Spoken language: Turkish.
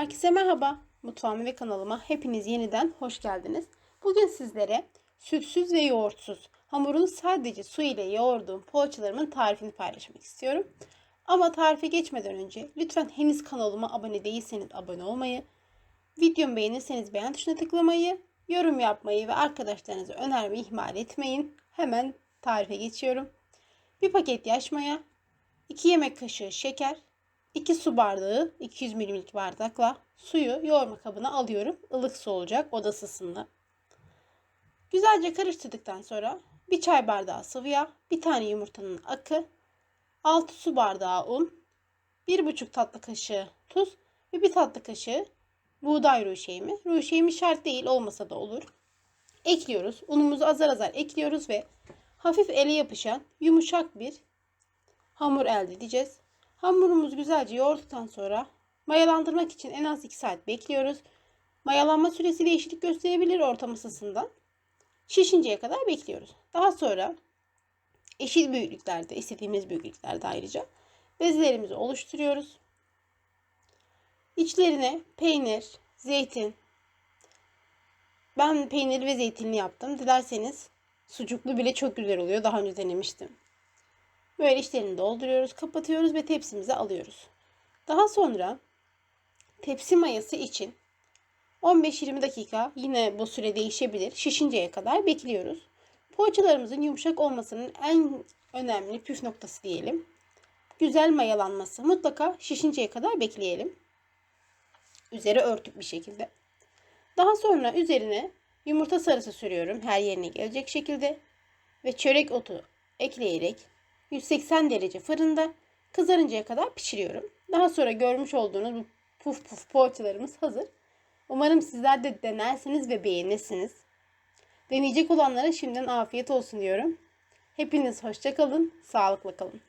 Herkese merhaba. Mutfağıma ve kanalıma hepiniz yeniden hoş geldiniz. Bugün sizlere sütsüz ve yoğurtsuz hamurunu sadece su ile yoğurduğum poğaçalarımın tarifini paylaşmak istiyorum. Ama tarife geçmeden önce lütfen henüz kanalıma abone değilseniz abone olmayı, videomu beğenirseniz beğen tuşuna tıklamayı, yorum yapmayı ve arkadaşlarınıza önermeyi ihmal etmeyin. Hemen tarife geçiyorum. Bir paket yaş maya, 2 yemek kaşığı şeker, 2 su bardağı 200 ml bardakla suyu yoğurma kabına alıyorum. Ilık su olacak oda ısısında. Güzelce karıştırdıktan sonra bir çay bardağı sıvı yağ, bir tane yumurtanın akı, 6 su bardağı un, 1,5 tatlı kaşığı tuz ve 1 tatlı kaşığı buğday ruşeyimi. Ruşeyimi şart değil olmasa da olur. Ekliyoruz. Unumuzu azar azar ekliyoruz ve hafif ele yapışan yumuşak bir hamur elde edeceğiz. Hamurumuzu güzelce yoğurduktan sonra mayalandırmak için en az 2 saat bekliyoruz. Mayalanma süresi değişiklik gösterebilir ortam ısısından. Şişinceye kadar bekliyoruz. Daha sonra eşit büyüklüklerde, istediğimiz büyüklüklerde ayrıca bezelerimizi oluşturuyoruz. İçlerine peynir, zeytin, ben peynirli ve zeytinli yaptım. Dilerseniz sucuklu bile çok güzel oluyor. Daha önce denemiştim. Böyle içlerini dolduruyoruz, kapatıyoruz ve tepsimize alıyoruz. Daha sonra tepsi mayası için 15-20 dakika yine bu süre değişebilir. Şişinceye kadar bekliyoruz. Poğaçalarımızın yumuşak olmasının en önemli püf noktası diyelim. Güzel mayalanması. Mutlaka şişinceye kadar bekleyelim. Üzeri örtük bir şekilde. Daha sonra üzerine yumurta sarısı sürüyorum her yerine gelecek şekilde ve çörek otu ekleyerek 180 derece fırında kızarıncaya kadar pişiriyorum. Daha sonra görmüş olduğunuz bu puf puf poğaçalarımız hazır. Umarım sizler de denersiniz ve beğenirsiniz. Deneyecek olanlara şimdiden afiyet olsun diyorum. Hepiniz hoşça kalın, sağlıkla kalın.